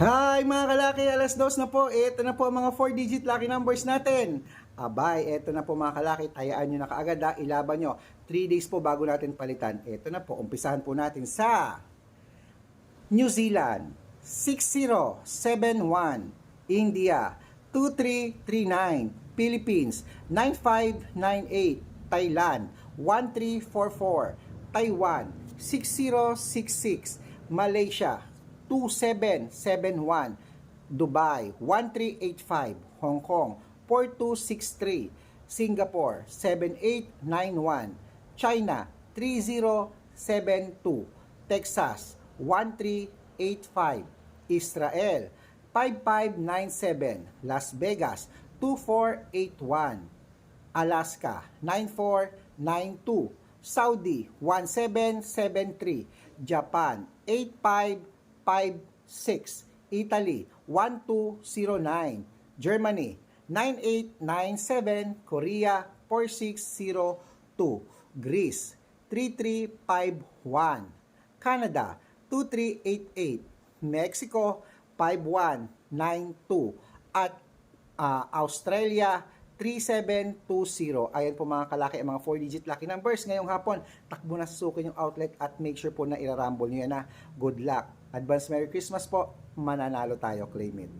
Hi mga kalaki, alas dos na po. Ito na po ang mga 4-digit lucky numbers natin. Abay, ito na po mga kalaki. Tayaan nyo na kaagad ha. Ilaban nyo. 3 days po bago natin palitan. Ito na po. Umpisahan po natin sa New Zealand 6071 India 2339 Philippines 9598 Thailand 1344 Taiwan 6066 Malaysia 2771 Dubai 1385 Hong Kong 4263 Singapore 7891 China 3072 Texas 1385 Israel 5597 Las Vegas 2481 Alaska 9492 Saudi 1773 Japan 8556 Italy 1209 Germany 9897 Korea 4602 Greece 3351 Canada 2388 Mexico 5192 at ah, Australia 3720. Ayan po mga kalaki ang mga 4-digit lucky numbers. Ngayong hapon, takbo na susukin yung outlet at make sure po na irarumble nyo yan na good luck. Advance Merry Christmas po. Mananalo tayo, claim it.